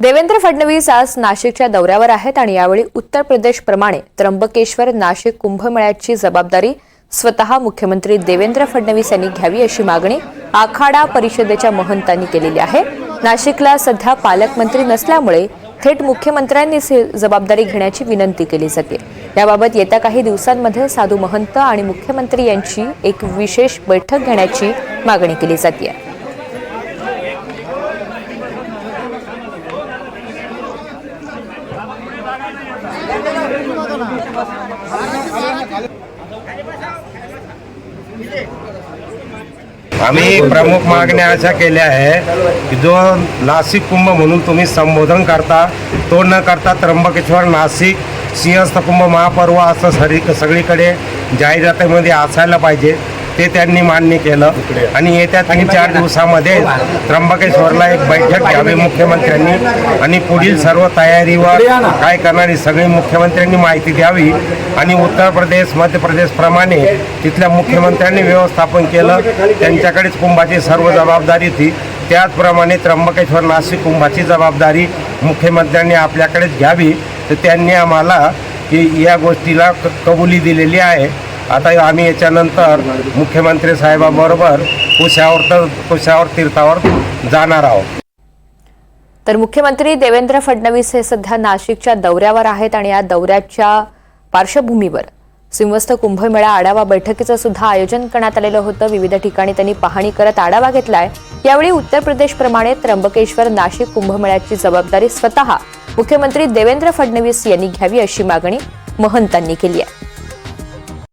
देवेंद्र फडणवीस आज नाशिकच्या दौऱ्यावर आहेत आणि यावेळी उत्तर प्रदेशप्रमाणे त्र्यंबकेश्वर नाशिक कुंभमेळ्याची जबाबदारी स्वतः मुख्यमंत्री देवेंद्र फडणवीस यांनी घ्यावी अशी मागणी आखाडा परिषदेच्या महंतांनी केलेली आहे. नाशिकला सध्या पालकमंत्री नसल्यामुळे थेट मुख्यमंत्र्यांनीच ही जबाबदारी घेण्याची विनंती केली जाते. याबाबत येत्या काही दिवसांमध्ये साधू महंत आणि मुख्यमंत्री यांची एक विशेष बैठक घेण्याची मागणी केली जाते. आम्ही प्रमुख मागण्या अशा केल्या आहे की जो नाशिक कुंभ म्हणून तुम्ही संबोधन करता तो न करता त्र्यंबकेश्वर नाशिक सिंहस्थ कुंभ महापर्व असं सरी सगळीकडे जाहिरातीमध्ये असायला पाहिजे. ते त्यांनी मान्य केलं. आणि येत्या तीन चार दिवसामध्ये त्र्यंबकेश्वरला एक बैठक घ्यावी मुख्यमंत्र्यांनी. आणि पुढील सर्व तयारीवर काय करणारी सगळी मुख्यमंत्र्यांनी माहिती द्यावी. आणि उत्तर प्रदेश मध्य प्रदेशप्रमाणे तिथल्या मुख्यमंत्र्यांनी व्यवस्थापन केलं. त्यांच्याकडेच कुंभाची सर्व जबाबदारी ती. त्याचप्रमाणे त्र्यंबकेश्वर नाशिक कुंभाची जबाबदारी मुख्यमंत्र्यांनी आपल्याकडेच घ्यावी. तर त्यांनी आम्हाला की या गोष्टीला कबुली दिलेली आहे. आता आम्ही याच्यानंतर मुख्यमंत्री साहेबाबरोबर कुशावर तर कुशावर तीर्थावर जाणार आहोत. तर मुख्यमंत्री देवेंद्र फडणवीस हे सध्या नाशिकच्या दौऱ्यावर आहेत आणि या दौऱ्याच्या पार्श्वभूमीवर सिंहस्थ कुंभमेळा आढावा बैठकीचं सुद्धा आयोजन करण्यात आलेलं होतं. विविध ठिकाणी त्यांनी पाहणी करत आढावा घेतलाय. यावेळी उत्तर प्रदेशप्रमाणे त्र्यंबकेश्वर नाशिक कुंभमेळ्याची जबाबदारी स्वतः मुख्यमंत्री देवेंद्र फडणवीस यांनी घ्यावी अशी मागणी महंतांनी केली आहे.